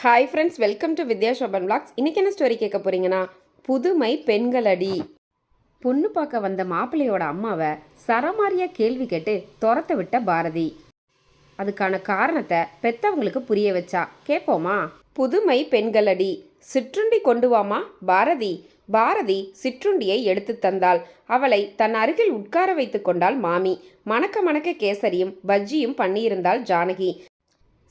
Hi friends welcome to Vidya Shobhan blogs இன்றைக்கி என்ன story கேட்க போகிறீங்கன்னா புதுமை பெண்களடி. பொண்ணு பார்க்க வந்த மாப்பிள்ளையோட அம்மாவை சரமாரியாக கேள்வி கேட்டு துரத்த விட்ட பாரதி. அதுக்கான காரணத்தை பெத்தவங்களுக்கு புரிய வச்சா கேட்போமா? புதுமை பெண்களடி சிற்றுண்டி கொண்டு வாமா பாரதி? பாரதி சிற்றுண்டியை எடுத்து தந்தாள். அவளை தன் அருகில் உட்கார வைத்து கொண்டாள் மாமி. மணக்க மணக்க கேசரியும் பஜ்ஜியும் பண்ணியிருந்தாள் ஜானகி.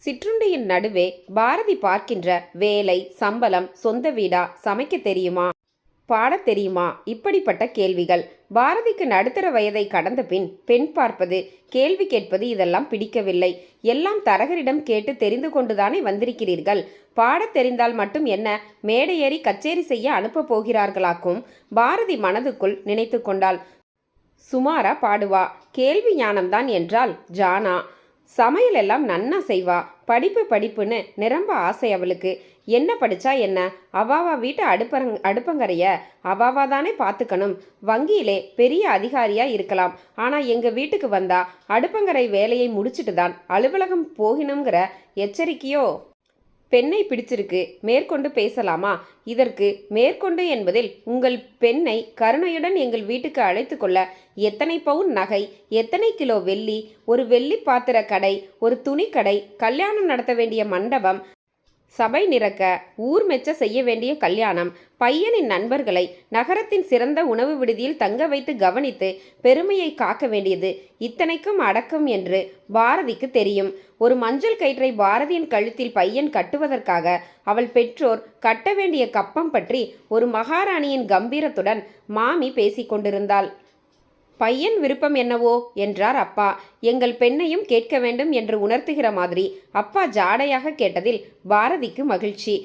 சிற்றுண்டியின் நடுவே பாரதி பார்க்கின்ற வேலை சம்பளம் சொந்த வீடா சமைக்க தெரியுமா? பாடத் தெரியுமா? இப்படிப்பட்ட கேள்விகள். பாரதிக்கு நடுத்தர வயதை கடந்த பின் பெண் பார்ப்பது கேள்வி கேட்பது இதெல்லாம் பிடிக்கவில்லை. எல்லாம் தரகரிடம் கேட்டு தெரிந்து கொண்டுதானே வந்திருக்கிறீர்கள். பாடத் தெரிந்தால் மட்டும் என்ன? மேடையேறி கச்சேரி செய்ய அனுப்பப் போகிறார்களாக்கும்? பாரதி மனதுக்குள் நினைத்து கொண்டாள். சுமாரா பாடுவா. கேள்வி ஞானம்தான் என்றால் ஜானா. சமையல் எல்லாம் நன்னா செய்வா. படிப்பு படிப்புன்னு நிரம்ப ஆசை அவளுக்கு. என்ன படிச்சா என்ன? அவாவா வீட்டு அடுப்பரங் அடுப்பங்கரைய அவாவா தானே பார்த்துக்கணும் வங்கியிலே பெரிய அதிகாரியாக இருக்கலாம். ஆனால் எங்கள் வீட்டுக்கு வந்தா அடுப்பங்கரை வேலையை முடிச்சிட்டு தான் அலுவலகம் போகணுங்கிற எச்சரிக்கையோ பெண்ணை பிடிச்சிருக்கு மேற்கொண்டு பேசலாமா? இதற்கு மேற்கொண்டு என்பதில் உங்கள் பெண்ணை கருணையுடன் எங்கள் வீட்டுக்கு அழைத்து கொள்ள எத்தனை பவுன் நகை எத்தனை கிலோ வெள்ளி ஒரு வெள்ளி பாத்திர கடை ஒரு துணிக்கடை கல்யாணம் நடத்த வேண்டிய மண்டபம் சபை நிறக்க ஊர் மெச்ச செய்ய வேண்டிய கல்யாணம். பையனின் நண்பர்களை நகரத்தின் சிறந்த உணவு விடுதியில் தங்க வைத்து கவனித்து பெருமையை காக்க வேண்டியது இத்தனைக்கும் அடக்கம் என்று பாரதிக்கு தெரியும். ஒரு மஞ்சள் கயிற்றை பாரதியின் கழுத்தில் பையன் கட்டுவதற்காக அவள் பெற்றோர் கட்ட வேண்டிய கப்பம் பற்றி ஒரு மகாராணியின் கம்பீரத்துடன் மாமி பேசிக்கொண்டிருந்தாள். பையன் விருப்பம் என்னவோ? என்றார் அப்பா. எங்கள் பெண்ணையும் கேட்க வேண்டும் என்று உணர்த்துகிற மாதிரி அப்பா ஜாடையாக கேட்டதில் பாரதிக்கு மகிழ்ச்சி.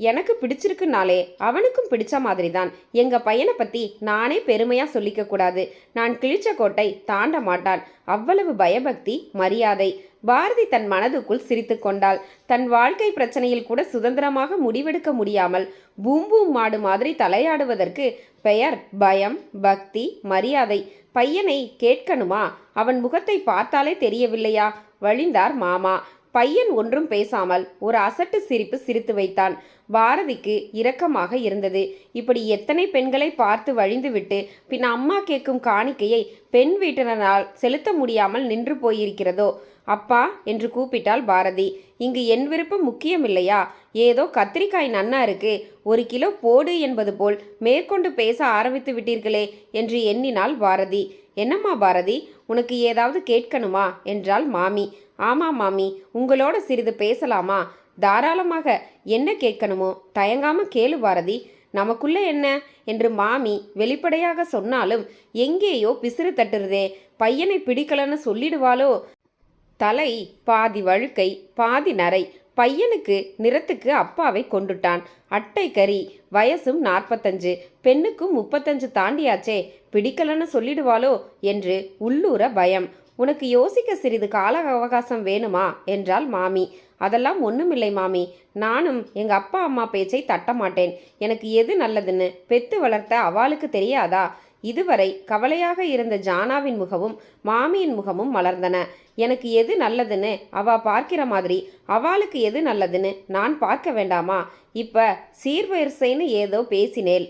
எனக்கு பிடிச்சிருக்குனாலே அவனுக்கும் பிடிச்ச மாதிரி தான் எங்க பையனை பத்தி நானே பெருமையா சொல்லிக்க கூடாது. நான் கிழிச்ச கோட்டை தாண்ட மாட்டான் அவ்வளவு பயபக்தி மரியாதை. பாரதி தன் மனதுக்குள் சிரித்து கொண்டாள். தன் வாழ்க்கை பிரச்சனையில் கூட சுதந்திரமாக முடிவெடுக்க முடியாமல் பூம்பூம் மாடு மாதிரி தலையாடுவதற்கு பெயர் பயம் பக்தி மரியாதை. பையனை கேட்கணுமா? அவன் முகத்தை பார்த்தாலே தெரியவில்லையா? வழிந்தார் மாமா. பையன் ஒன்றும் பேசாமல் ஒரு அசட்டு சிரிப்பு சிரித்து வைத்தான். பாரதிக்கு இரக்கமாக இருந்தது. இப்படி எத்தனை பெண்களை பார்த்து வழிந்துவிட்டு பின் அம்மா கேட்கும் காணிக்கையை பெண் வீட்டினரால் செலுத்த முடியாமல் நின்று போயிருக்கிறதோ? அப்பா என்று கூப்பிட்டாள் பாரதி. இங்கு என் விருப்பம் முக்கியமில்லையா? ஏதோ கத்திரிக்காய் நன்னா இருக்கு. ஒரு கிலோ போடு என்பது போல் மேற்கொண்டு பேச ஆரம்பித்து விட்டீர்களே என்று எண்ணினாள் பாரதி. என்னம்மா பாரதி உனக்கு ஏதாவது கேட்கணுமா? என்றாள் மாமி. ஆமா மாமி உங்களோட சிறிது பேசலாமா? தாராளமாக. என்ன கேட்கணுமோ? தயங்காம கேளு பாரதி. நமக்குள்ள என்ன? என்று மாமி வெளிப்படையாக சொன்னாலும் எங்கேயோ பிசிறு தட்டுறதே. பையனை பிடிக்கலன்னு சொல்லிடுவாளோ? தலை பாதி வழுக்கை பாதி நரை. பையனுக்கு நிறத்துக்கு அப்பாவை கொண்டுட்டான். அட்டை கறி வயசும் நாற்பத்தஞ்சு. பெண்ணுக்கும் முப்பத்தஞ்சு தாண்டியாச்சே. பிடிக்கலன்னு சொல்லிடுவாளோ என்று உள்ளூர பயம். உனக்கு யோசிக்க சிறிது கால அவகாசம் வேணுமா? என்றாள் மாமி. அதெல்லாம் ஒன்றுமில்லை மாமி. நானும் எங்கள் அப்பா அம்மா பேச்சை தட்ட மாட்டேன் எனக்கு எது நல்லதுன்னு பெத்து வளர்த்த அவளுக்கு தெரியாதா? இதுவரை கவலையாக இருந்த ஜானாவின் முகமும் மாமியின் முகமும் மலர்ந்தன. எனக்கு எது நல்லதுன்னு அவ பார்க்கிற மாதிரி அவளுக்கு எது நல்லதுன்னு நான் பார்க்க வேண்டாமா? இப்ப சீர்வரிசைன்னு ஏதோ பேசினேல்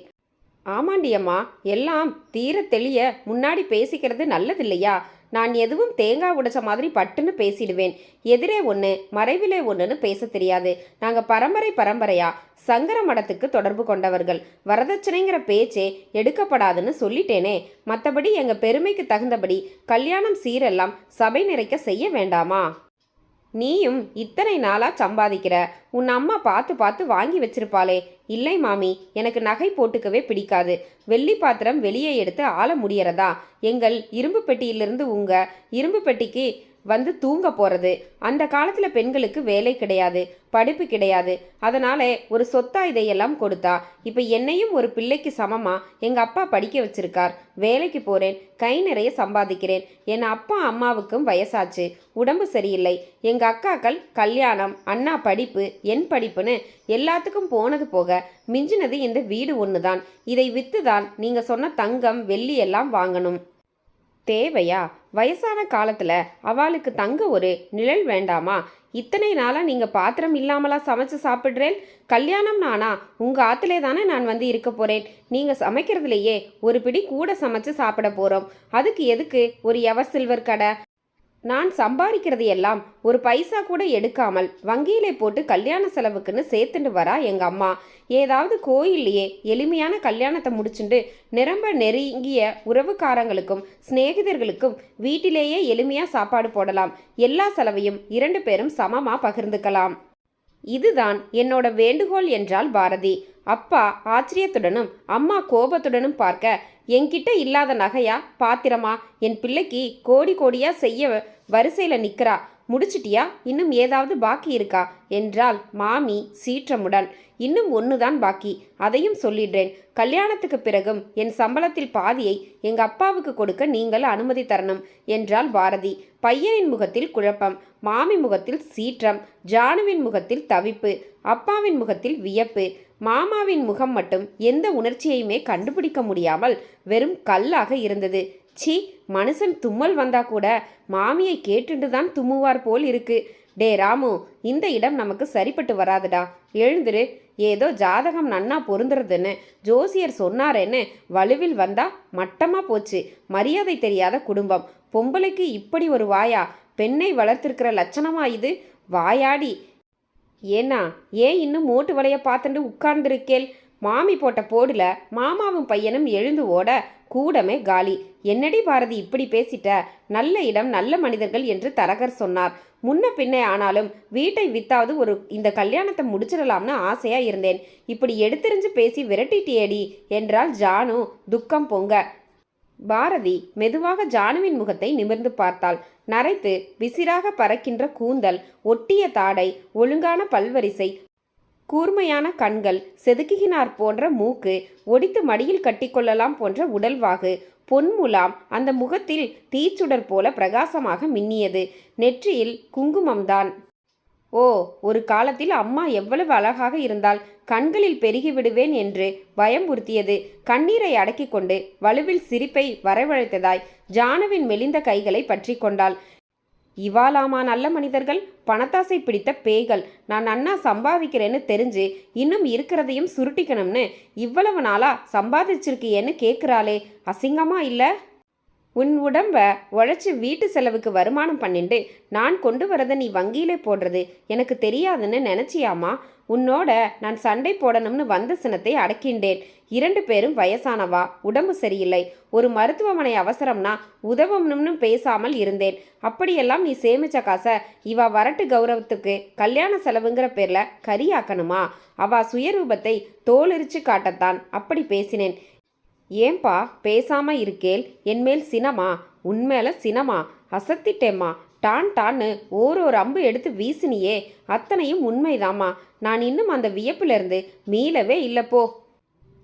ஆமாண்டியம்மா எல்லாம் தீர தெளிய முன்னாடி பேசிக்கிறது நல்லதில்லையா? நான் எதுவும் தேங்காய் உடைச்ச மாதிரி பட்டுன்னு பேசிடுவேன். எதிரே ஒன்று மறைவிலே ஒன்றுன்னு பேச தெரியாது. நாங்கள் பரம்பரை பரம்பரையா? சங்கர மடத்துக்கு தொடர்பு கொண்டவர்கள். வரதட்சணைங்கிற பேச்சே எடுக்கப்படாதுன்னு சொல்லிட்டேனே. மற்றபடி எங்கள் பெருமைக்கு தகுந்தபடி கல்யாணம் சீரெல்லாம் சபை நிறைக்க செய்ய வேண்டாமா? நீயும் இத்தனை நாளாக சம்பாதிக்கிற. உன் அம்மா பார்த்து பார்த்து வாங்கி வச்சிருப்பாளே. இல்லை மாமி எனக்கு நகை போட்டுக்கவே பிடிக்காது. வெள்ளி பாத்திரம் வெளியே எடுத்து ஆள முடியறதா? எங்கள் இரும்பு பெட்டியிலிருந்து உங்க இரும்பு பெட்டிக்கு வந்து தூங்க போகிறது அந்த காலத்தில் பெண்களுக்கு வேலை கிடையாது படிப்பு கிடையாது. அதனால் ஒரு சொத்தா இதையெல்லாம் கொடுத்தா இப்போ என்னையும் ஒரு பிள்ளைக்கு சமமாக எங்கள் அப்பா படிக்க வச்சிருக்கார். வேலைக்கு போகிறேன் கை நிறைய சம்பாதிக்கிறேன். என் அப்பா அம்மாவுக்கும் வயசாச்சு உடம்பு சரியில்லை. எங்கள் அக்காக்கள் கல்யாணம் அண்ணா படிப்பு என் படிப்புன்னு எல்லாத்துக்கும் போனது போக மிஞ்சினது இந்த வீடு ஒன்று தான் இதை விற்று தான் நீங்கள் சொன்ன தங்கம் வெள்ளி எல்லாம் வாங்கணும். தேவையா? வயசான காலத்தில் அவளுக்கு தங்க ஒரு நிழல் வேண்டாமா? இத்தனை நாளாக நீங்கள் பாத்திரம் இல்லாமலா சமைச்சு சாப்பிட்றேன்? கல்யாணம் நானா? உங்கள் ஆற்றுலே தானே நான் வந்து இருக்க போகிறேன் நீங்கள் சமைக்கிறதுலையே ஒரு பிடி கூட சமைச்சு சாப்பிட போகிறோம் அதுக்கு எதுக்கு? ஒரு எவர் சில்வர் கடை? நான் சம்பாதிக்கிறது எல்லாம் ஒரு பைசா கூட எடுக்காமல் வங்கியிலே போட்டு கல்யாண செலவுக்குன்னு சேர்த்துட்டு வரா எங்கள் அம்மா. ஏதாவது கோயில்லையே எளிமையான கல்யாணத்தை முடிச்சுண்டு நிரம்ப நெருங்கிய உறவுக்காரங்களுக்கும் சிநேகிதர்களுக்கும் வீட்டிலேயே எளிமையாக சாப்பாடு போடலாம். எல்லா செலவையும் இரண்டு பேரும் சமமாக பகிர்ந்துக்கலாம். இதுதான் என்னோட வேண்டுகோள் என்றால் பாரதி. அப்பா ஆச்சரியத்துடனும் அம்மா கோபத்துடனும் பார்க்க என்கிட்ட இல்லாத நகையா? பாத்திரமா? என் பிள்ளைக்கு கோடி கோடியா செய்ய வரிசையில் நிற்கிறா முடிச்சிட்டியா? இன்னும் ஏதாவது பாக்கி இருக்கா? என்றால் மாமி சீற்றமுடன். இன்னும் ஒன்று தான் பாக்கி. அதையும் சொல்லிடுறேன். கல்யாணத்துக்கு பிறகும் என் சம்பளத்தில் பாதியை எங்க அப்பாவுக்கு கொடுக்க நீங்கள் அனுமதி தரணும் என்றாள் பாரதி. பையனின் முகத்தில் குழப்பம் மாமி முகத்தில் சீற்றம் ஜானுவின் முகத்தில் தவிப்பு அப்பாவின் முகத்தில் வியப்பு. மாமாவின் முகம் மட்டும் எந்த உணர்ச்சியையுமே கண்டுபிடிக்க முடியாமல் வெறும் கல்லாக இருந்தது. சி மனுஷன் தும்மல் வந்தா கூட மாமியை கேட்டுட்டு தான் தும்முவார் போல் இருக்கு. டே ராமு இந்த இடம் நமக்கு சரிப்பட்டு வராதுடா. எழுந்துரு. ஏதோ ஜாதகம் நன்னா பொருந்துறதுன்னு ஜோசியர் சொன்னாரேன்னு வலுவில் வந்தா மட்டமா போச்சு. மரியாதை தெரியாத குடும்பம். பொம்பளைக்கு இப்படி ஒரு வாயா? பெண்ணை வளர்த்திருக்கிற லட்சணமா இது? வாயாடி. ஏன்னா ஏன் இன்னும் மூட்டு வலைய பார்த்துட்டு உட்கார்ந்துருக்கேல் மாமி போட்ட போடுல மாமாவும் பையனும் எழுந்து ஓட கூடமே காலி. என்னடி பாரதி இப்படி பேசிட்ட? நல்ல இடம் நல்ல மனிதர்கள் என்று தரகர் சொன்னார். முன்ன பின்னே ஆனாலும் வீட்டை வித்தாவது ஒரு இந்த கல்யாணத்தை முடிச்சிடலாம்னு ஆசையா இருந்தேன். இப்படி எடுத்தெறிஞ்சு பேசி விரட்டிட்டியேடி? என்றால் ஜானு துக்கம் பொங்க. பாரதி மெதுவாக ஜானுவின் முகத்தை நிமிர்ந்து பார்த்தாள். நரைத்து விசிறாக பறக்கின்ற கூந்தல் ஒட்டிய தாடை ஒழுங்கான பல்வரிசை கூர்மையான கண்கள் செதுக்குகினார் போன்ற மூக்கு ஒடித்து மடியில் கட்டிக்கொள்ளலாம் போன்ற உடல்வாகு பொன்முலாம் அந்த முகத்தில் தீச்சுடர் போல பிரகாசமாக மின்னியது. நெற்றியில் குங்குமம்தான். ஓ ஒரு காலத்தில் அம்மா எவ்வளவு அழகாக இருந்தால் கண்களில் பெருகி விடுவேன் என்று பயம்புறுத்தியது கண்ணீரை அடக்கிக் கொண்டு வலுவில் சிரிப்பை வரவழைத்ததாய் ஜானுவின் மெலிந்த கைகளை பற்றி கொண்டாள். இவாலாமா நல்ல மனிதர்கள்? பணத்தாசை பிடித்த பேய்கள். நான் அண்ணா சம்பாதிக்கிறேன்னு தெரிஞ்சு இன்னும் இருக்கிறதையும் சுருட்டிக்கணும்னு இவ்வளவு நாளா சம்பாதிச்சிருக்கியேன்னு கேட்குறாளே அசிங்கமா இல்லை? உன் உடம்ப உழைச்சி வீட்டு செலவுக்கு வருமானம் பண்ணிண்டு நான் கொண்டு வரதை நீ வங்கியிலே போடுறது எனக்கு தெரியாதுன்னு நினச்சியாமா உன்னோட நான் சண்டை போடணும்னு வந்த சினத்தை அடக்கின்றேன். இரண்டு பேரும் வயசானவா? உடம்பு சரியில்லை. ஒரு மருத்துவமனை அவசரம்னா உதவணும்னு பேசாமல் இருந்தேன். அப்படியெல்லாம் நீ சேமிச்ச காசை இவா வரட்டு கௌரவத்துக்கு கல்யாண செலவுங்கிற பேர்ல கரியாக்கணுமா? அவா சுயரூபத்தை தோலெரிச்சு காட்டத்தான். அப்படி பேசினேன். ஏன்பா பேசாம இருக்கேல்? என்மேல் சினமா? உன்மேல சினமா? அசத்திட்டேம்மா. டான் டான்னு ஒரு ஒரு அம்பு எடுத்து வீசினியே. அத்தனையும் உண்மைதாம்மா. நான் இன்னும் அந்த வியப்பிலிருந்து மீளவே இல்லப்போ.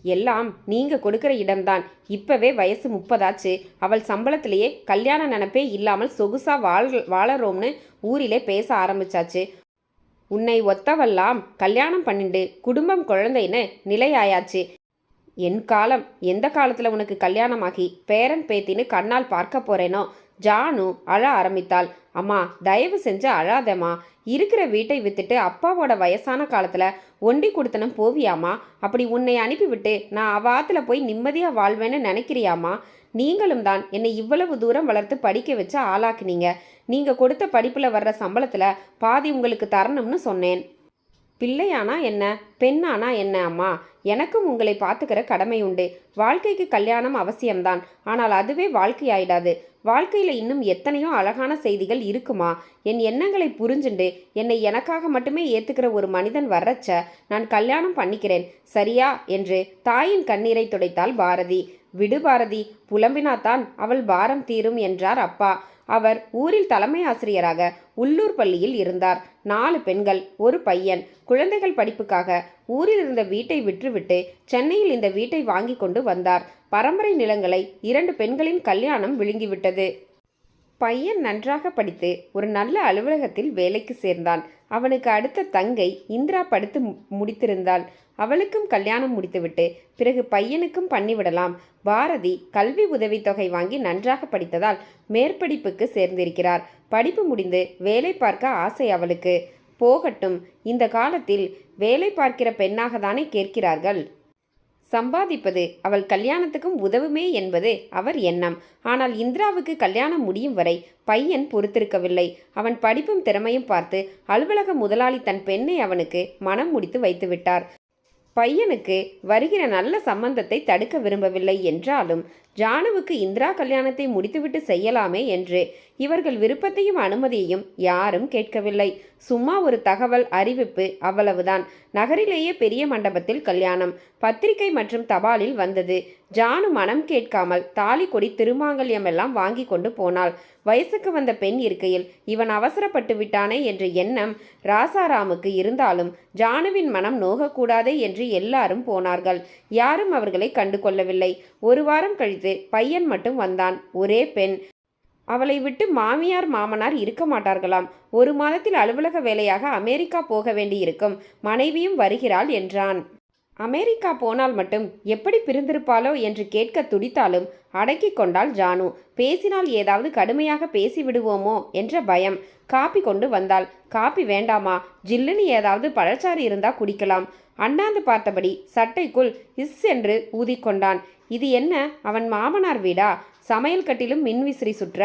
எல்லாம் நீங்க கொடுக்கிற இடம்தான். இப்பவே வயசு முப்பதாச்சு. அவள் சம்பளத்திலேயே கல்யாண நினப்பே இல்லாமல் சொகுசா வாழ் வாழறோம்னு ஊரிலே பேச ஆரம்பிச்சாச்சு. உன்னை ஒத்தவெல்லாம் கல்யாணம் பண்ணிண்டு குடும்பம் குழந்தைன்னு நிலையாயாச்சு. என் காலம் எந்த காலத்தில் உனக்கு கல்யாணமாகி பேரன் பேத்தின்னு கண்ணால் பார்க்க போறேனோ? ஜானு அழ ஆரம்பித்தாள். அம்மா தயவு செஞ்சு அழாதேம்மா. இருக்கிற வீட்டை வித்துட்டு அப்பாவோட வயசான காலத்தில் ஒண்டி கொடுத்தனும் போவியாமா அப்படி உன்னை அனுப்பிவிட்டு நான் அவாத்தில் போய் நிம்மதியாக வாழ்வேன்னு நினைக்கிறியாமா நீங்களும் தான் என்னை இவ்வளவு தூரம் வளர்த்து படிக்க வச்சு ஆளாக்குனீங்க. நீங்கள் கொடுத்த படிப்பில் வர்ற சம்பளத்தில் பாதி உங்களுக்கு தரணும்னு சொன்னேன். பிள்ளையானா என்ன? பெண்ணானா என்ன அம்மா? எனக்கும் உங்களை பார்த்துக்கிற கடமை உண்டு. வாழ்க்கைக்கு கல்யாணம் அவசியம்தான். ஆனால் அதுவே வாழ்க்கையாயிடாது. வாழ்க்கையில் இன்னும் எத்தனையோ அழகான செய்திகள் இருக்குமா? என் எண்ணங்களை புரிஞ்சுண்டு என்னை எனக்காக மட்டுமே ஏத்துக்கிற ஒரு மனிதன் வர்றச்ச நான் கல்யாணம் பண்ணிக்கிறேன். சரியா? என்று தாயின் கண்ணீரை துடைத்தாள் பாரதி. விடு பாரதி புலம்பினாத்தான் அவள் பாரம் தீரும் என்றார் அப்பா. அவர் ஊரில் தலைமை ஆசிரியராக உள்ளூர் பள்ளியில் இருந்தார். நாலு பெண்கள் ஒரு பையன். குழந்தைகள் படிப்புக்காக ஊரில் இருந்த வீட்டை விற்றுவிட்டு சென்னையில் இந்த வீட்டை வாங்கி கொண்டு வந்தார். பரம்பரை நிலங்களை இரண்டு பெண்களின் கல்யாணம் விழுங்கிவிட்டது. பையன் நன்றாக படித்து ஒரு நல்ல அலுவலகத்தில் வேலைக்கு சேர்ந்தான். அவனுக்கு அடுத்த தங்கை இந்திரா படித்து மு- முடித்திருந்தாள். அவளுக்கும் கல்யாணம் முடித்துவிட்டு பிறகு பையனுக்கும் பண்ணிவிடலாம் பாரதி கல்வி உதவித்தொகை வாங்கி நன்றாக படித்ததால் மேற்படிப்புக்கு சேர்ந்திருக்கிறார். படிப்பு முடிந்து வேலை பார்க்க ஆசை அவளுக்கு. போகட்டும் இந்த காலத்தில் வேலை பார்க்கிற பெண்ணாக தானே கேட்கிறார்கள். சம்பாதிப்பது அவள் கல்யாணத்துக்கும் உதவுமே என்பது அவர் எண்ணம். ஆனால் இந்திராவுக்கு கல்யாணம் முடியும் வரை பையன் பொறுத்திருக்கவில்லை. அவன் படிப்பும் திறமையும் பார்த்து அலுவலக முதலாளி தன் பெண்ணை அவனுக்கு மனம் முடித்து வைத்துவிட்டார். பையனுக்கு வருகிற நல்ல சம்பந்தத்தை தடுக்க விரும்பவில்லை என்றாலும் ஜானுவுக்கு இந்திரா கல்யாணத்தை முடித்துவிட்டு செய்யலாமே என்று இவர்கள் விருப்பத்தையும் அனுமதியையும் யாரும் கேட்கவில்லை. சும்மா ஒரு தகவல் அறிவிப்பு அவ்வளவுதான். நகரிலேயே பெரிய மண்டபத்தில் கல்யாணம். பத்திரிகை மற்றும் தபாலில் வந்தது. ஜானு மனம் கேட்காமல் தாலி கொடி திருமாங்கல்யம் எல்லாம் வாங்கி கொண்டு போனாள். வயசுக்கு வந்த பெண் இருக்கையில் இவன் அவசரப்பட்டு விட்டானே என்ற எண்ணம் ராசாராமுக்கு இருந்தாலும் ஜானுவின் மனம் நோகக்கூடாதே என்று எல்லாரும் போனார்கள். யாரும் அவர்களை கண்டு கொள்ளவில்லை ஒரு வாரம் கழித்து பையன் மட்டும் வந்தான். ஒரே பெண். அவளை விட்டு மாமியார் மாமனார் இருக்க மாட்டார்களாம். ஒரு மாதத்தில் அலுவலக வேலையாக அமெரிக்கா போக வேண்டியிருக்கும். மனைவியும் வருகிறாள் என்றான். அமெரிக்கா போனால் மட்டும் எப்படி பிரிந்திருப்பாளோ என்று கேட்க துடித்தாலும் அடக்கி கொண்டாள் ஜானு. பேசினால் ஏதாவது கடுமையாக பேசிவிடுவோமோ என்ற பயம். காப்பி கொண்டு வந்தாள். காப்பி வேண்டாமா? ஜில்லுன்னு ஏதாவது பழச்சாறு இருந்தா குடிக்கலாம். அண்ணாந்து பார்த்தபடி சட்டைக்குள் இஸ் என்று ஊதிக்கொண்டான் இது என்ன? அவன் மாமனார் வீடா? சமையல் கட்டிலும் மின்விசிறி சுற்ற.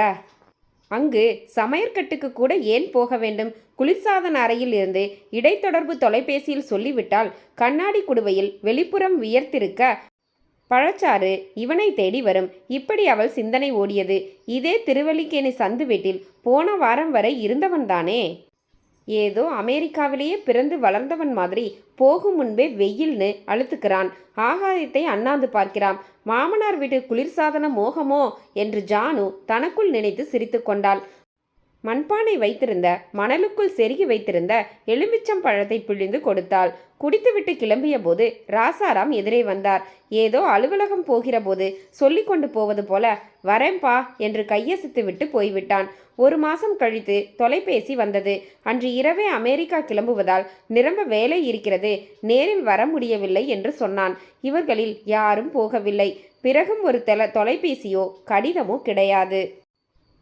அங்கு சமையற்கட்டுக்கு கூட ஏன் போக வேண்டும்? குளிர்சாதன அறையில் இருந்து இடைத்தொடர்பு தொலைபேசியில் சொல்லிவிட்டால் கண்ணாடி குடுவையில் வெளிப்புறம் வியர்த்திருக்க பழச்சாறு இவனை தேடி வரும். இப்படி அவள் சிந்தனை ஓடியது. இதே திருவல்லிக்கேணி சந்து வீட்டில் போன வாரம் வரை இருந்தவன்தானே? ஏதோ அமெரிக்காவிலேயே பிறந்து வளர்ந்தவன் மாதிரி போகும் முன்பே வெயில்னு அழுத்துக்கிறான். ஆகாயத்தை அண்ணாந்து பார்க்கிறான். மாமனார் வீட்டு குளிர்சாதன மோகமோ? என்று ஜானு தனக்குள் நினைத்து சிரித்து கொண்டாள். மண்பானை வைத்திருந்த மணலுக்குள் செருகி வைத்திருந்த எலுமிச்சம் பழத்தை பிழிந்து கொடுத்தாள். குடித்துவிட்டு கிளம்பிய போது ராசாராம் எதிரே வந்தார். ஏதோ அலுவலகம் போகிற போது சொல்லி கொண்டு போவது போல வரேன்பா என்று கையசித்து விட்டு போய்விட்டான். ஒரு மாசம் கழித்து தொலைபேசி வந்தது. அன்று இரவே அமெரிக்கா கிளம்புவதால் நிரம்ப வேலை இருக்கிறது. நேரில் வர முடியவில்லை என்று சொன்னான். இவர்களில் யாரும் போகவில்லை. பிறகும் ஒரு தொலைபேசியோ கடிதமோ கிடையாது.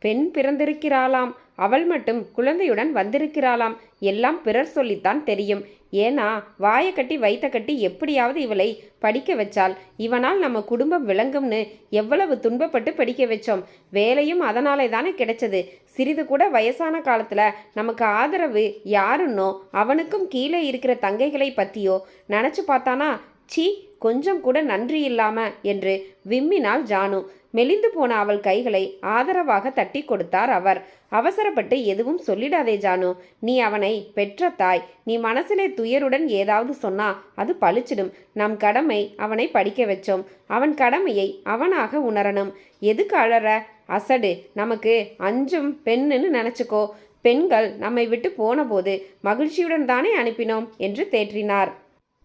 பெண் பிறந்திருக்கிறாளாம் அவள் மட்டும் குழந்தையுடன் வந்திருக்கிறாளாம். எல்லாம் பிறர் சொல்லித்தான் தெரியும். ஏனா வாயை கட்டி வைத்த கட்டி எப்படியாவது இவளை படிக்க வச்சால் இவனால் நம்ம குடும்பம் விளங்கும்னு எவ்வளவு துன்பப்பட்டு படிக்க வச்சோம். வேலையும் அதனாலே தானே கிடைச்சது. சிறிது கூட வயசான காலத்தில் நமக்கு ஆதரவு யாருன்னோ அவனுக்கும் கீழே இருக்கிற தங்கைகளை பற்றியோ நினச்சி பார்த்தானா சீ கொஞ்சம் கூட நன்றி இல்லாம என்று விம்மினாள் ஜானு. மெலிந்து போன அவள் கைகளை ஆதரவாக தட்டி கொடுத்தார் அவர். அவசரப்பட்டு எதுவும் சொல்லிடாதே ஜானு. நீ அவனை பெற்ற தாய். நீ மனசிலே துயருடன் ஏதாவது சொன்னா அது பளிச்சிடும் நம் கடமை அவனை படிக்க வச்சோம். அவன் கடமையை அவனாக உணரணும். எதுக்கு அழற? அசடு. நமக்கு அஞ்சும் பெண்ணுன்னு நினச்சிக்கோ. பெண்கள் நம்மை விட்டு போனபோது மகிழ்ச்சியுடன் தானே அனுப்பினோம் என்று தேற்றினார்.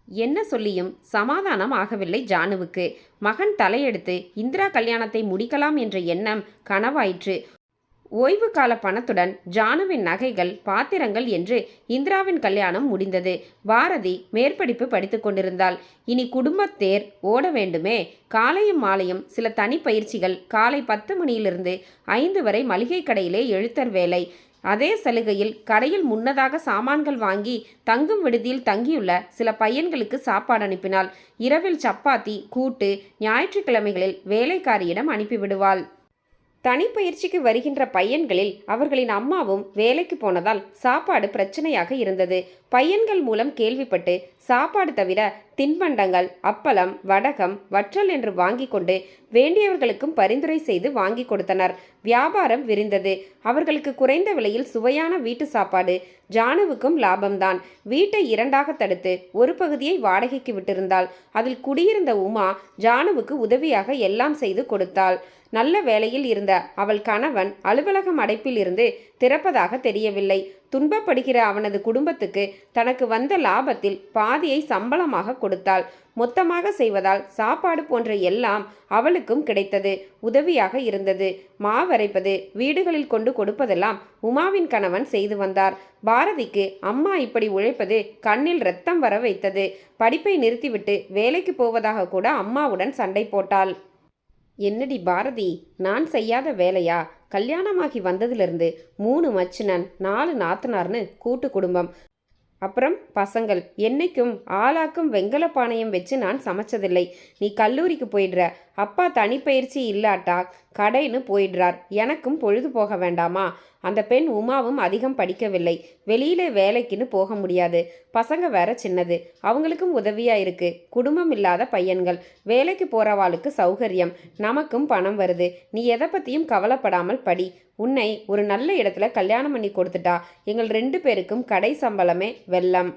என்ன சொல்லியும் சமாதானம் ஆகவில்லை ஜானுவுக்கு. மகன் தலையெடுத்து இந்திரா கல்யாணத்தை முடிக்கலாம் என்ற எண்ணம் கனவாயிற்று. ஓய்வு கால பணத்துடன் ஜானுவின் நகைகள் பாத்திரங்கள் என்று இந்திராவின் கல்யாணம் முடிந்தது. பாரதி மேற்படிப்பு படித்து கொண்டிருந்தாள். இனி குடும்பத்தேர் ஓட வேண்டுமே? காலையும் மாலையும் சில தனி பயிற்சிகள் காலை பத்து மணியிலிருந்து ஐந்து வரை மளிகை கடையிலே எழுத்தர் வேலை. அதே சலுகையில் கடையில் முன்னதாக சாமான்கள் வாங்கி தங்கும் விடுதியில் தங்கியுள்ள சில பையன்களுக்கு சாப்பாடு அனுப்பினாள். இரவில் சப்பாத்தி கூட்டு ஞாயிற்றுக்கிழமைகளில் வேலைக்காரியிடம் அனுப்பிவிடுவாள். தனிப்பயிற்சிக்கு வருகின்ற பையன்களில் அவர்களின் அம்மாவும் வேலைக்கு போனதால் சாப்பாடு பிரச்சனையாக இருந்தது. பையன்கள் மூலம் கேள்விப்பட்டு சாப்பாடு தவிர தின்பண்டங்கள் அப்பளம் வடகம் வற்றல் என்று வாங்கி கொண்டு வேண்டியவர்களுக்கும் பரிந்துரை செய்து வாங்கி கொடுத்தனர். வியாபாரம் விரிந்தது. அவர்களுக்கு குறைந்த விலையில் சுவையான வீட்டு சாப்பாடு ஜானுவுக்கும் லாபம்தான். வீட்டை இரண்டாக தடுத்து ஒரு பகுதியை வாடகைக்கு விட்டிருந்தாள். அதில் குடியிருந்த உமா ஜானுவுக்கு உதவியாக எல்லாம் செய்து கொடுத்தாள். நல்ல வேலையில் இருந்த அவள் கணவன் அலுவலகம் அடைப்பில் இருந்து திறப்பதாக தெரியவில்லை. துன்பப்படுகிற அவனது குடும்பத்துக்கு தனக்கு வந்த லாபத்தில் பாதியை சம்பளமாக கொடுத்தாள். மொத்தமாக செய்வதால் சாப்பாடு போன்ற எல்லாம் அவளுக்கும் கிடைத்தது. உதவியாக இருந்தது. மாவரைப்பது வீடுகளில் கொண்டு கொடுப்பதெல்லாம் உமாவின் கணவன் செய்து வந்தார். பாரதிக்கு அம்மா இப்படி உழைப்பது கண்ணில் ரத்தம் வர வைத்தது. படிப்பை நிறுத்திவிட்டு வேலைக்கு போவதாக கூட அம்மாவுடன் சண்டை போட்டாள். என்னடி பாரதி நான் செய்யாத வேலையா? கல்யாணமாகி வந்ததிலிருந்து மூணு மச்சினன் நாலு நாத்தனார்னு கூட்டு குடும்பம். அப்புறம் பசங்கள். என்னைக்கும் ஆளாக்கும் வெங்கல பானையம் வச்சு நான் சமைச்சதில்லை. நீ கல்லூரிக்கு போயிடுற. அப்பா தனிப்பயிற்சி இல்லாட்டா கடைன்னு போயிடுறார். எனக்கும் பொழுது போக வேண்டாமா? அந்த பெண் உமாவும் அதிகம் படிக்கவில்லை. வெளியில வேலைக்குன்னு போக முடியாது. பசங்க வேற சின்னது. அவங்களுக்கும் உதவியா இருக்கு. குடும்பம் இல்லாத பையன்கள். வேலைக்கு போறவாளுக்கு சௌகரியம். நமக்கும் பணம் வருது. நீ எதை பத்தியும் கவலைப்படாமல் படி. உன்னை ஒரு நல்ல இடத்துல கல்யாணம் பண்ணி கொடுத்துட்டா. எங்கள் ரெண்டு பேருக்கும் கடை சம்பளமே வெள்ளம்.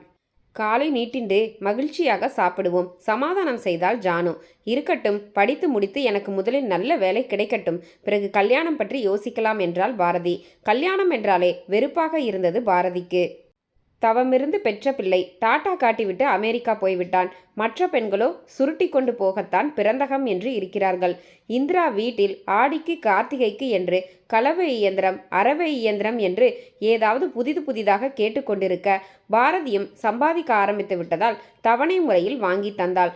காலை நீட்டிண்டு மகிழ்ச்சியாக சாப்பிடுவோம். சமாதானம் செய்தால் ஜானு. இருக்கட்டும் படித்து முடித்து எனக்கு முதலில் நல்ல வேலை கிடைக்கட்டும். பிறகு கல்யாணம் பற்றி யோசிக்கலாம் என்றால் பாரதி. கல்யாணம் என்றாலே வெறுப்பாக இருந்தது பாரதிக்கு. தவமிருந்து பெற்ற பிள்ளை. டாட்டா காட்டிவிட்டு அமெரிக்கா போய்விட்டான். மற்ற பெண்களோ சுருட்டி கொண்டு போகத்தான் பிறந்தகம் என்று இருக்கிறார்கள். இந்திரா வீட்டில் ஆடிக்கு கார்த்திகைக்கு என்று கலவை இயந்திரம் அரவை இயந்திரம் என்று ஏதாவது புதிது புதிதாக கேட்டுக்கொண்டிருக்க பாரதியும் சம்பாதிக்க ஆரம்பித்து விட்டதால் தவணை முறையில் வாங்கி தந்தாள்.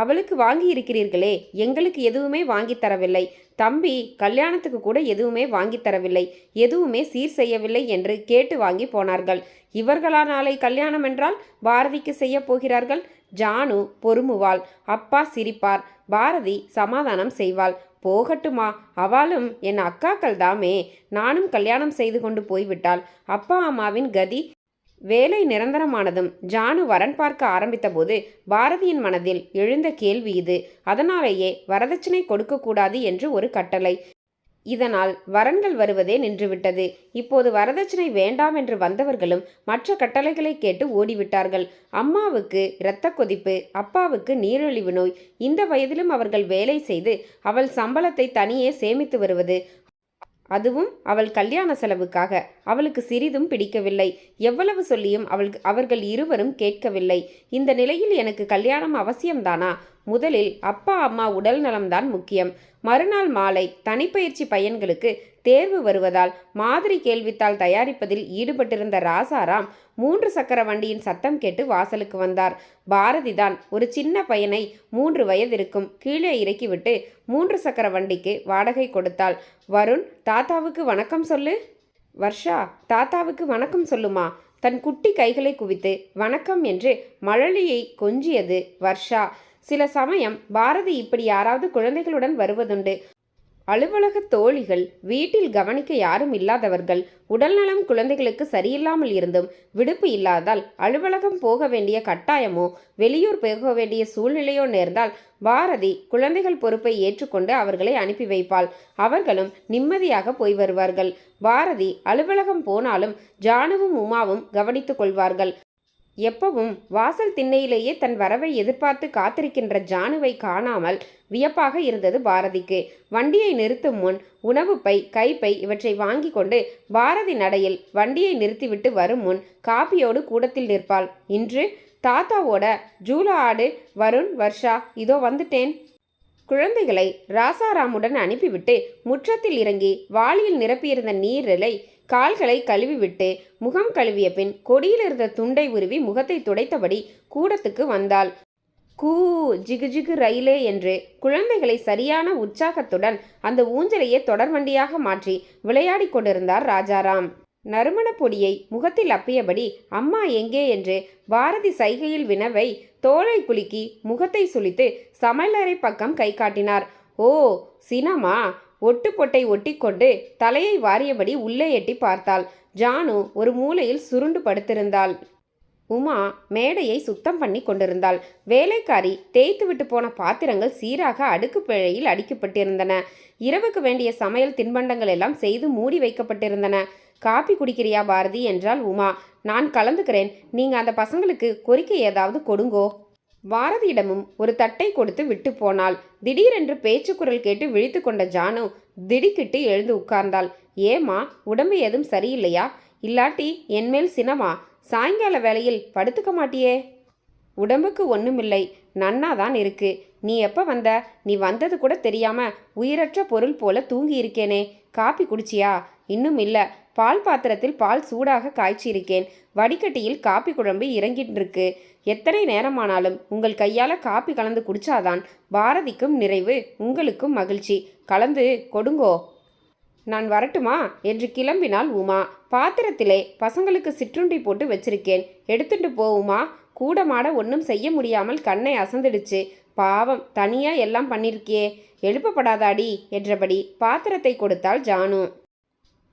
அவளுக்கு வாங்கி இருக்கிறீர்களே எங்களுக்கு எதுவுமே வாங்கி தரவில்லை. தம்பி கல்யாணத்துக்கு கூட எதுவுமே வாங்கி தரவில்லை. எதுவுமே சீர் செய்யவில்லை என்று கேட்டு வாங்கி போனார்கள். இவர்களா நாளை கல்யாணம் என்றால் பாரதிக்கு செய்ய போகிறார்கள்? ஜானு பொறுமுவாள். அப்பா சிரிப்பார். பாரதி சமாதானம் செய்வாள். போகட்டுமா? அவளும் என் அக்காக்கள் தாமே நானும் கல்யாணம் செய்து கொண்டு போய்விட்டாள். அப்பா அம்மாவின் கதி வேலை நிரந்தரமானதும் ஜானு வரன் பார்க்க ஆரம்பித்தபோது பாரதியின் மனதில் எழுந்த கேள்வி இது. அதனாலேயே வரதட்சணை கொடுக்கக்கூடாது என்று ஒரு கட்டளை. இதனால் வரன்கள் வருவதே நின்றுவிட்டது. இப்போது வரதட்சணை வேண்டாம் என்று வந்தவர்களும் மற்ற கட்டளைகளை கேட்டு ஓடிவிட்டார்கள். அம்மாவுக்கு இரத்த கொதிப்பு அப்பாவுக்கு நீரிழிவு நோய். இந்த வயதிலும் அவர்கள் வேலை செய்து அவள் சம்பளத்தை தனியே சேமித்து வருவது அதுவும் அவள் கல்யாண செலவுக்காக. அவளுக்கு சிறிதும் பிடிக்கவில்லை. எவ்வளவு சொல்லியும் அவள் அவர்கள் இருவரும் கேட்கவில்லை. இந்த நிலையில் எனக்கு கல்யாணம் அவசியம்தானா? முதலில் அப்பா அம்மா உடல் நலம்தான் முக்கியம். மறுநாள் மாலை தனிப்பயிற்சி பையன்களுக்கு தேர்வு வருவதால் மாதிரி கேள்வித்தாள் தயாரிப்பதில் ஈடுபட்டிருந்த ராசாராம் மூன்று சக்கர வண்டியின் சத்தம் கேட்டு வாசலுக்கு வந்தார். பாரதிதான் ஒரு சின்ன பையனை மூன்று வயதிருக்கும் கீழே இறக்கிவிட்டு மூன்று சக்கர வண்டிக்கு வாடகை கொடுத்தாள். வருண் தாத்தாவுக்கு வணக்கம் சொல்லு. வர்ஷா தாத்தாவுக்கு வணக்கம் சொல்லுமா. தன் குட்டி கைகளை குவித்து வணக்கம் என்று மழலியை கொஞ்சியது வர்ஷா. சில சமயம் பாரதி இப்படி யாராவது குழந்தைகளுடன் வருவதுண்டு. அலுவலக தோழிகள் வீட்டில் கவனிக்க யாரும் இல்லாதவர்கள் உடல்நலம் குழந்தைகளுக்கு சரியில்லாமல் இருந்தும் விடுப்பு இல்லாதால் அலுவலகம் போக வேண்டிய கட்டாயமோ வெளியூர் போக வேண்டிய சூழ்நிலையோ நேர்ந்தால் பாரதி குழந்தைகள் பொறுப்பை ஏற்றுக்கொண்டு அவர்களை அனுப்பி வைப்பாள். அவர்களும் நிம்மதியாக போய் வருவார்கள். பாரதி அலுவலகம் போனாலும் ஜானுவும் உமாவும் கவனித்துக் கொள்வார்கள். எப்பவும் வாசல் திண்ணையிலேயே தன் வரவை எதிர்பார்த்து காத்திருக்கின்ற ஜானுவை காணாமல் வியப்பாக இருந்தது பாரதிக்கு. வண்டியை நிறுத்தும் முன் உணவு பை கைப்பை இவற்றை வாங்கி கொண்டு பாரதி நடையில் வண்டியை நிறுத்திவிட்டு வரும் முன் காப்பியோடு கூடத்தில் நிற்பாள். இன்று தாத்தாவோட ஜூலா ஆடு வருண் வர்ஷா இதோ வந்துட்டேன். குழந்தைகளை ராசாராமுடன் அனுப்பிவிட்டு முற்றத்தில் இறங்கி வாளியில் நிரப்பியிருந்த நீரிலை கால்களை கழுவிவிட்டு முகம் கழுவிய பின் கொடியில் இருந்த துண்டை உருவி முகத்தை துடைத்தபடி கூடத்துக்கு வந்தாள். கூ ஜிகு ஜிகு ரயிலே என்று குழந்தைகளை சரியான உற்சாகத்துடன் அந்த ஊஞ்சலையே தொடர்வண்டியாக மாற்றி விளையாடி கொண்டிருந்தார் ராஜாராம். நறுமணப் பொடியை முகத்தில் அப்பியபடி அம்மா எங்கே? என்று பாரதி சைகையில் வினவை தோலை குலுக்கி முகத்தை சுளித்து சமையலறை பக்கம் கை காட்டினார். ஓ சினமா? ஒட்டுப்பொட்டை ஒட்டிக்கொண்டு தலையை வாரியபடி உள்ளே எட்டி பார்த்தாள். ஜானு ஒரு மூலையில் சுருண்டு படுத்திருந்தாள். உமா மேடையை சுத்தம் பண்ணி கொண்டிருந்தாள். வேலைக்காரி தேய்த்து விட்டு போன பாத்திரங்கள் சீராக அடுக்கு பிழையில் அடிக்கப்பட்டிருந்தன. இரவுக்கு வேண்டிய சமையல் தின்பண்டங்கள் எல்லாம் செய்து மூடி வைக்கப்பட்டிருந்தன. காப்பி குடிக்கிறியா பாரதி? என்றால் உமா. நான் கலந்துக்கிறேன். நீங்க அந்த பசங்களுக்கு கொறிக்கை ஏதாவது கொடுங்கோ. பாரதியிடமும் ஒரு தட்டை கொடுத்து விட்டு போனாள். திடீரென்று பேச்சுக்குரல் கேட்டு விழித்து கொண்ட ஜானு திடுக்கிட்டு எழுந்து உட்கார்ந்தாள். ஏமா உடம்பு எதுவும் சரியில்லையா? இல்லாட்டி என்மேல் சினமா? சாயங்கால வேளையில் படுத்துக்க மாட்டியே? உடம்புக்கு ஒன்றுமில்லை நன்னா தான் இருக்கு. நீ எப்போ வந்த? நீ வந்தது கூட தெரியாம உயிரற்ற பொருள் போல தூங்கி இருக்கேனே. காப்பி குடிச்சியா? இன்னும் இல்லை. பால் பாத்திரத்தில் பால் சூடாக காய்ச்சி இருக்கேன் வடிகட்டியில் காப்பி குழம்பு இறங்கிட்டு இருக்கு எத்தனை நேரமானாலும் உங்கள் கையால் காப்பி கலந்து குடிச்சாதான் பாரதிக்கும் நிறைவு உங்களுக்கும் மகிழ்ச்சி. கலந்து கொடுங்கோ. நான் வரட்டுமா? என்று கிளம்பினாள் உமா. பாத்திரத்திலே பசங்களுக்கு சிற்றுண்டி போட்டு வச்சிருக்கேன். எடுத்துட்டு போவுமா கூடமாட ஒன்றும் செய்ய முடியாமல் கண்ணை அசந்துடுச்சு. பாவம் தனியா எல்லாம் பண்ணிருக்கியே. எழுப்பப்படாதாடி என்றபடி பாத்திரத்தை கொடுத்தாள் ஜானு.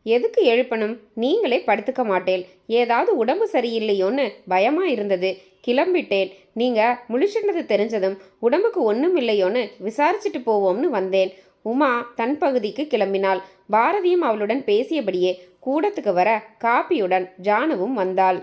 எதுக்கு எழுப்பணும்? நீங்களே படுத்துக்க மாட்டேன். ஏதாவது உடம்பு சரியில்லையோன்னு பயமா இருந்தது. கிளம்பிட்டேன். நீங்க முழிச்சுனது தெரிஞ்சதும் உடம்புக்கு ஒன்றும் இல்லையோன்னு விசாரிச்சுட்டு போவோம்னு வந்தேன். உமா தன் பகுதிக்கு கிளம்பினாள். பாரதியும் அவளுடன் பேசியபடியே கூடத்துக்கு வர காப்பியுடன் ஜானுவும் வந்தாள்.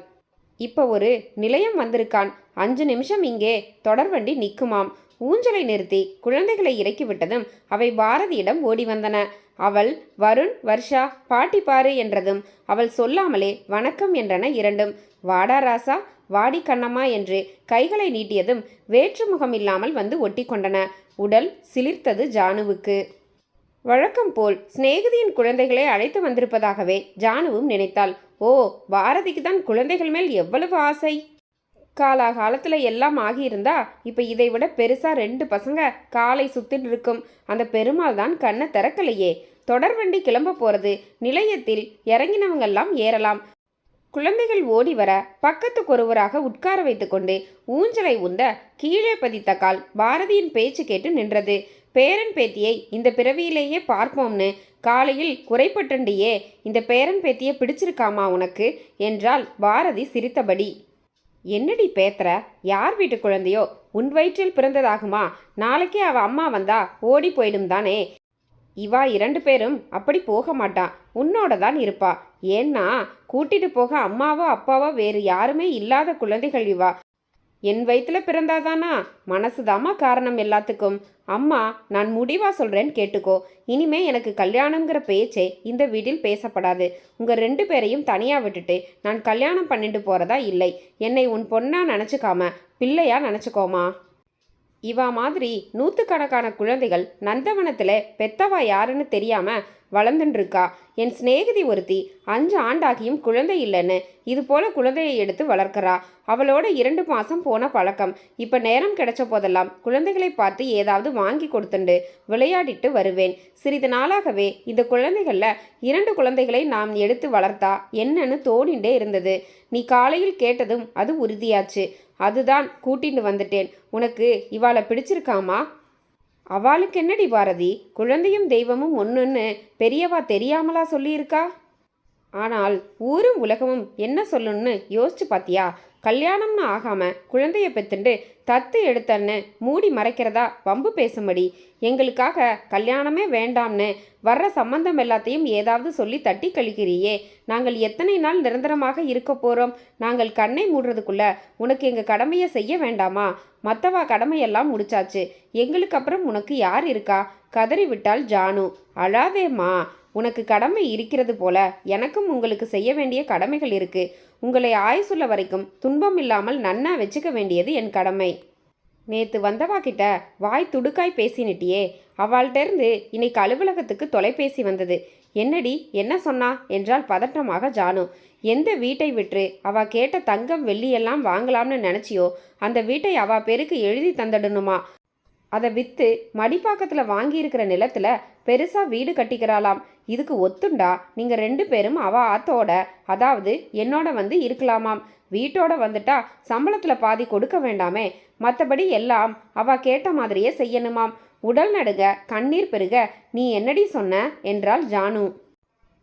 இப்போ ஒரு நிலையம் வந்திருக்கான். அஞ்சு நிமிஷம் இங்கே தொடர்வண்டி நிற்குமாம் ஊஞ்சலை நிறுத்தி குழந்தைகளை இறக்கிவிட்டதும் அவை பாரதியிடம் ஓடி வந்தன. அவள் வருண் வர்ஷா பாட்டி பாரு என்றதும் அவள் சொல்லாமலே வணக்கம் என்றன இரண்டும் வாடா ராசா வாடி கண்ணம்மா என்று கைகளை நீட்டியதும் வேற்று முகம் இல்லாமல் வந்து ஒட்டி கொண்டன. உடல் சிலிர்த்தது ஜானுவுக்கு. வழக்கம் போல் சிநேகிதியின் குழந்தைகளை அழைத்து வந்திருப்பதாகவே ஜானுவும் நினைத்தாள். ஓ பாரதிக்கு தான் குழந்தைகள் மேல் எவ்வளவு ஆசை! காலாகாலத்தில் எல்லாம் ஆகியிருந்தா இப்போ இதை விட பெருசாக ரெண்டு பசங்க காலை சுத்திட்டு இருக்கும். அந்த பெருமாள் தான் கண்ணை திறக்கலையே. தொடர்வண்டி கிளம்ப போகிறது நிலையத்தில் இறங்கினவங்கெல்லாம் ஏறலாம். குழந்தைகள் ஓடி வர பக்கத்துக்கு ஒருவராக உட்கார வைத்துக்கொண்டு ஊஞ்சலை உந்த கீழே பதித்த கால் பாரதியின் பேச்சு கேட்டு நின்றது. பேரன் பேத்தியை இந்த பிறவியிலேயே பார்ப்போம்னு. காலையில் குறைப்பட்டுண்டியே இந்த பேரன் பேத்தியை பிடிச்சிருக்காமா உனக்கு? என்றால் பாரதி சிரித்தபடி. என்னடி பேத்துற? யார் வீட்டு குழந்தையோ? உன் வயிற்றில் பிறந்ததாகுமா? நாளைக்கே அவ அம்மா வந்தா ஓடி போயிடும் தானே. இவா இரண்டு பேரும் அப்படி போக மாட்டான் உன்னோட தான் இருப்பா. ஏன்னா கூட்டிட்டு போக அம்மாவோ அப்பாவோ வேறு யாருமே இல்லாத குழந்தைகள் இவா. என் வயிற்றுல பிறந்தாதானா? மனசுதாம்மா காரணம் எல்லாத்துக்கும். அம்மா நான் முடிவாக சொல்கிறேன்னு கேட்டுக்கோ. இனிமே எனக்கு கல்யாணங்கிற பேச்சே இந்த வீட்டில் பேசப்படாது. உங்கள் ரெண்டு பேரையும் தனியாக விட்டுட்டு நான் கல்யாணம் பண்ணிட்டு போகிறதா இல்லை. என்னை உன் பொண்ணாக நினச்சிக்காம பிள்ளையா நினச்சிக்கோமா? இவா மாதிரி நூற்றுக்கணக்கான குழந்தைகள் நந்தவனத்தில் பெத்தவா யாருன்னு தெரியாமல் வளர்ந்துருக்கா என் சிநேகிதி ஒருத்தி அஞ்சு ஆண்டாகியும் குழந்தை இல்லைன்னு இது போல குழந்தையை எடுத்து வளர்க்கறா. அவளோட இரண்டு மாசம் போன பழக்கம். இப்ப நேரம் கிடைச்ச போதெல்லாம் குழந்தைகளை பார்த்து ஏதாவது வாங்கி கொடுத்துண்டு விளையாடிட்டு வருவேன். சிறிது நாளாகவே இந்த குழந்தைகள்ல இரண்டு குழந்தைகளை நாம் எடுத்து வளர்த்தா என்னன்னு தோணிண்டே இருந்தது. நீ காலையில் கேட்டதும் அது உறுதியாச்சு. அதுதான் கூட்டிட்டு வந்துட்டேன். உனக்கு இவாளை பிடிச்சிருக்காமா? அவளுக்கு என்னடி பாரதி? குழந்தையும் தெய்வமும் ஒன்றுன்னு பெரியவா தெரியாமலா சொல்லியிருக்கா? ஆனால் ஊரும் உலகமும் என்ன சொல்லணும்னு யோசிச்சு பாத்தியா? கல்யாணம்னு ஆகாமல் குழந்தைய பெத்துண்டு தத்து எடுத்தன்னு மூடி மறைக்கிறதா வம்பு பேசும்படி. எங்களுக்காக கல்யாணமே வேண்டாம்னு வர்ற சம்பந்தம் எல்லாத்தையும் ஏதாவது சொல்லி தட்டி கழிக்கிறியே. நாங்கள் எத்தனை நாள் நிரந்தரமாக இருக்க போகிறோம் நாங்கள் கண்ணை மூடுறதுக்குள்ள உனக்கு எங்கள் கடமையை செய்ய வேண்டாமா? மற்றவா கடமையெல்லாம் முடிச்சாச்சு. எங்களுக்கு அப்புறம் உனக்கு யார் இருக்கா? கதறி விட்டால் ஜானு. அழாதேம்மா. உனக்கு கடமை இருக்கிறது போல எனக்கும் உங்களுக்கு செய்ய வேண்டிய கடமைகள் இருக்குது உங்களை ஆயுசுள்ள வரைக்கும் துன்பம் இல்லாமல் நன்னா வச்சுக்க வேண்டியது என் கடமை. நேற்று வந்தவா கிட்ட வாய் துடுக்காய் பேசினிட்டியே அவள்கிட்டருந்து இன்னைக்கு அலுவலகத்துக்கு தொலைபேசி வந்தது. என்னடி என்ன சொன்னா? என்றால் பதட்டமாக ஜானு. எந்த வீட்டை விற்று அவ கேட்ட தங்கம் வெள்ளியெல்லாம் வாங்கலாம்னு நினச்சியோ அந்த வீட்டை அவ பேருக்கு எழுதி தந்துடணுமா? அதை விற்று மடிப்பாக்கத்தில் வாங்கியிருக்கிற நிலத்தில் பெருசாக வீடு கட்டிக்கிறாளாம். இதுக்கு ஒத்துண்டா? நீங்கள் ரெண்டு பேரும் அவ ஆத்தோட அதாவது என்னோட வந்து இருக்கலாமாம். வீட்டோட வந்துட்டா சம்பளத்தில் பாதி கொடுக்க வேண்டாமே. மற்றபடி எல்லாம் அவ கேட்ட மாதிரியே செய்யணுமாம். உடல் நடுங்க கண்ணீர் பெருக நீ என்னடி சொன்ன? என்றாள் ஜானு.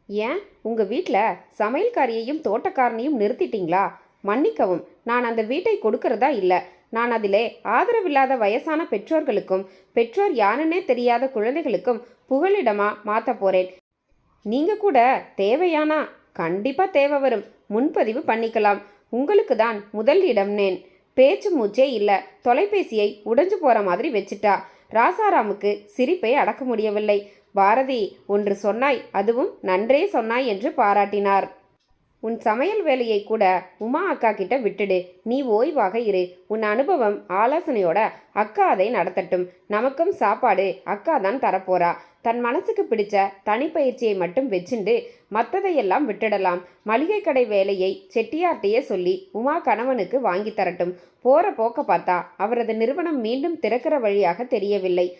ஏன்? உங்கள் வீட்டில் சமையல்காரியையும் தோட்டக்காரனையும் நிறுத்திட்டீங்களா? மன்னிக்கவும் நான் அந்த வீட்டை கொடுக்கறதா இல்லை. நான் அதிலே ஆதரவில்லாத வயசான பெற்றோர்களுக்கும் பெற்றோர் யாருன்னே தெரியாத குழந்தைகளுக்கும் புகலிடமா மாற்ற போறேன். நீங்கள் கூட தேவையானா கண்டிப்பாக தேவை வரும். முன்பதிவு பண்ணிக்கலாம். உங்களுக்கு தான் முதல் இடம்னேன் பேச்சு மூச்சே இல்லை. தொலைபேசியை உடைஞ்சு போகிற மாதிரி வச்சிட்டா. ராசாராமுக்கு சிரிப்பை அடக்க முடியவில்லை. பாரதி ஒன்று சொன்னாய் அதுவும் நன்றே சொன்னாய் என்று பாராட்டினார். உன் சமையல் வேலையை கூட உமா அக்கா கிட்ட விட்டுடு. நீ ஓய்வாக இரு. உன் அனுபவம் ஆலோசனையோட அக்கா அதை நடத்தட்டும். நமக்கும் சாப்பாடு அக்கா தான் தரப்போறா. தன் மனசுக்கு பிடிச்ச தனிப்பயிற்சியை மட்டும் வச்சுண்டு மற்றதையெல்லாம் விட்டுடலாம். மளிகை கடை வேலையை செட்டியார்ட்டையே சொல்லி உமா கணவனுக்கு வாங்கி தரட்டும். போற போக்க பார்த்தா அவரது நிறுவனம் மீண்டும் திறக்கிற வழியாக தெரியவில்லை.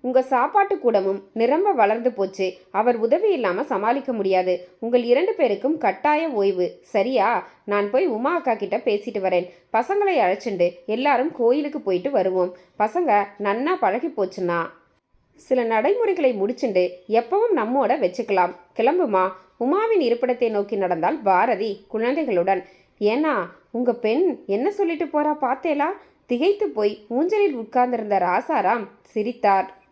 உங்க சாப்பாட்டு கூடமும் நிரம்ப வளர்ந்து போச்சு. அவர் உதவி இல்லாம சமாளிக்க முடியாது. உங்கள் இரண்டு பேருக்கும் கட்டாய ஓய்வு. சரியா? நான் போய் உமா அக்கா கிட்ட பேசிட்டு வரேன். பசங்களை அழைச்சிண்டு எல்லாரும் கோயிலுக்கு போயிட்டு வருவோம். பசங்க நன்னா பழகி போச்சுன்னா சில நடைமுறைகளை முடிச்சுண்டு எப்பவும் நம்மோட வச்சுக்கலாம். கிளம்புமா? உமாவின் இருப்பிடத்தை நோக்கி நடந்தால் பாரதி குழந்தைகளுடன். ஏன்னா உங்க பெண் என்ன சொல்லிட்டு போறா பார்த்தேலா? திகைத்து போய் ஊஞ்சலில் உட்கார்ந்திருந்த ராசாராம் சிரித்தார்.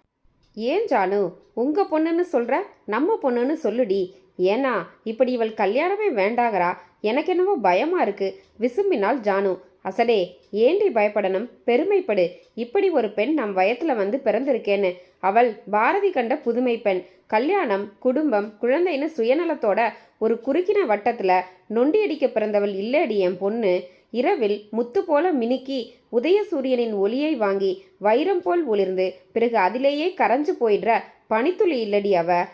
ஏன் ஜானு? உங்க பொண்ணுன்னு சொல்ற? நம்ம பொண்ணுன்னு சொல்லுடி. ஏன்னா இப்படி இவள் கல்யாணமே வேண்டாகிறா எனக்கு என்னவோ பயமா இருக்கு. விசும்பினால் ஜானு. அசடே ஏண்டி பயப்படணும்? பெருமைப்படு. இப்படி ஒரு பெண் நம் வயத்தில் வந்து பிறந்திருக்கேன்னு. அவள் பாரதி கண்ட புதுமை பெண். கல்யாணம் குடும்பம் குழந்தைன்னு சுயநலத்தோட ஒரு குறுக்கின வட்டத்தில் நொண்டியடிக்க பிறந்தவள் இல்லடி என் பொண்ணு. இரவில் முத்து போல மினுக்கி உதயசூரியனின் ஒளியை வாங்கி வைரம் போல் ஒளிர்ந்து பிறகு அதிலேயே கரைஞ்சு போயிடுற பனித்துளி இல்லடி அவ.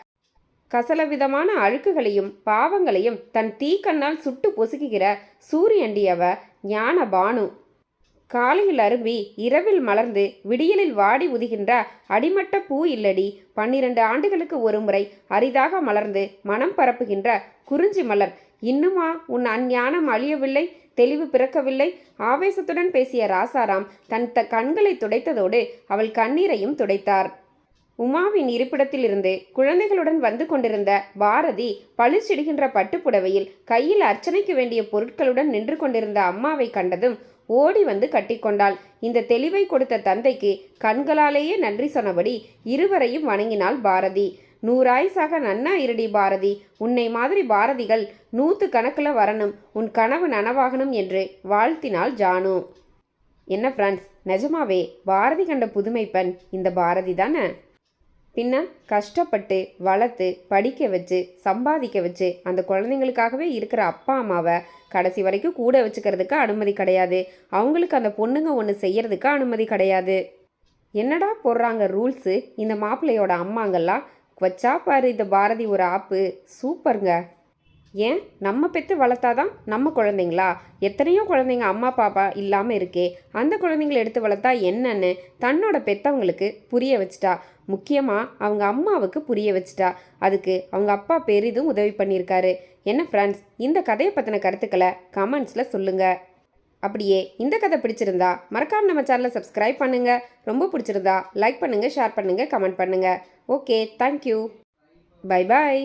கசலவிதமான அழுக்குகளையும் பாவங்களையும் தன் தீக்கண்ணால் சுட்டு பொசுக்குகிற சூரியண்டி அவ. ஞான பானு. காலையில் அரும்பி இரவில் மலர்ந்து விடியலில் வாடி உதிகின்ற அடிமட்ட பூ இல்லடி பன்னிரண்டு ஆண்டுகளுக்கு ஒரு முறை அரிதாக மலர்ந்து மனம் பரப்புகின்ற குறிஞ்சி மலர். இன்னுமா உன் அஞ்ஞானம் அழியவில்லை தெளிவு பிறக்கவில்லை? ஆவேசத்துடன் பேசிய ராசாராம் தன் த கண்களை துடைத்ததோடு அவள் கண்ணீரையும் துடைத்தார். உமாவின் இருப்பிடத்திலிருந்து குழந்தைகளுடன் வந்து கொண்டிருந்த பாரதி பளிச்சிடுகின்ற பட்டுப்புடவையில் கையில் அர்ச்சனைக்கு வேண்டிய பொருட்களுடன் நின்று கொண்டிருந்த அம்மாவை கண்டதும் ஓடி வந்து கட்டிக்கொண்டாள். இந்த தெளிவை கொடுத்த தந்தைக்கு கண்களாலேயே நன்றி சொன்னபடி இருவரையும் வணங்கினாள் பாரதி. நூறாயுசாக நன்னா இருடி பாரதி. உன்னை மாதிரி பாரதிகள் நூத்து கணக்கில் வரணும். உன் கனவு நனவாகணும் என்று வாழ்த்தினாள் ஜானு. என்ன ஃப்ரெண்ட்ஸ் நிஜமாவே பாரதி கண்ட புதுமைப்பன் இந்த பாரதி தானே? பின்ன கஷ்டப்பட்டு வளர்த்து படிக்க வச்சு சம்பாதிக்க வச்சு அந்த குழந்தைங்களுக்காகவே இருக்கிற அப்பா அம்மாவை கடைசி வரைக்கும் கூட வச்சுக்கிறதுக்கு அனுமதி கிடையாது. அவங்களுக்கு அந்த பொண்ணுங்க ஒன்று செய்யறதுக்கு அனுமதி கிடையாது. என்னடா போடுறாங்க ரூல்ஸு? இந்த மாப்பிள்ளையோட அம்மாங்கெல்லாம் வச்சா பாரு இந்த பாரதி ஒரு ஆப்பு. சூப்பருங்க. ஏன்? நம்ம பெற்று வளர்த்தாதான் நம்ம குழந்தைங்களா? எத்தனையோ குழந்தைங்க அம்மா பாப்பா இல்லாமல் இருக்கே. அந்த குழந்தைங்களை எடுத்து வளர்த்தா என்னன்னு தன்னோட பெற்றவங்களுக்கு புரிய வச்சிட்டா. முக்கியமாக அவங்க அம்மாவுக்கு புரிய வச்சிட்டா. அதுக்கு அவங்க அப்பா பெரிதும் உதவி பண்ணியிருக்காரு. என்ன ஃப்ரெண்ட்ஸ் இந்த கதையை பற்றின கருத்துக்களை கமெண்ட்ஸில் சொல்லுங்கள் அப்படியே இந்த கதை பிடிச்சிருந்தா மறக்காம நம்ம சேனலை சப்ஸ்கிரைப் பண்ணுங்கள் ரொம்ப பிடிச்சிருந்தா லைக் பண்ணுங்கள் ஷேர் பண்ணுங்கள் கமெண்ட் பண்ணுங்கள் ஓகே தேங்க்யூ பை பாய்